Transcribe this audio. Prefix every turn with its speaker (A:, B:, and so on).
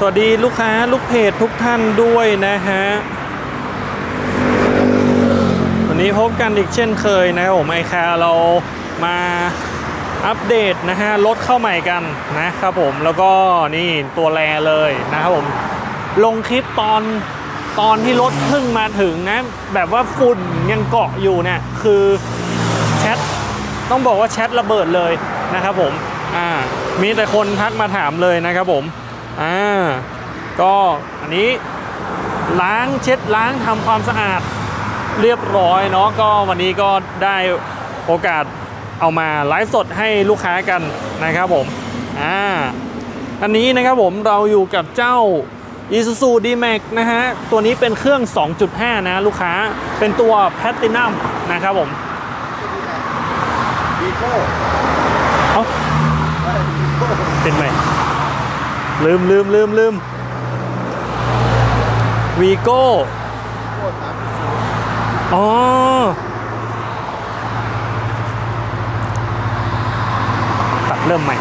A: สวัสดีลูกค้าลูกเพจทุกท่านด้วยนะฮะ วันนี้พบกันอีกเช่นเคยนะครับผมไอคาเรามาอัปเดตนะฮะรถเข้าใหม่กันนะครับผมแล้วก็นี่ตัวแรเลยนะครับผม ลงคลิปตอนตอนที่รถเพิ่งมาถึงนะ แบบว่าฝุ่นยังเกาะอยู่เนี่ยคือแชทต้องบอกว่าแชทระเบิดเลยนะครับผมอ่ามีแต่คนทักมาถามเลยนะครับผม อ่าก็อันนี้ล้างเช็ดล้างทำความสะอาดเรียบร้อยเนาะก็วันนี้ก็ได้โอกาสเอามาไลฟ์สดให้ลูกค้ากันนะครับผมอ่าอันนี้นะครับผมเราอยู่กับเจ้า Isuzu D-Max นะฮะ ตัวนี้เป็นเครื่อง 2.5 นะลูกค้าเป็นตัว Platinum นะครับผม
B: วีโก้
A: เอ้าเป็นไหม ลืมลืมลืมลืมวีโก้
B: โอ๋
A: อตัดเริ่มใหม่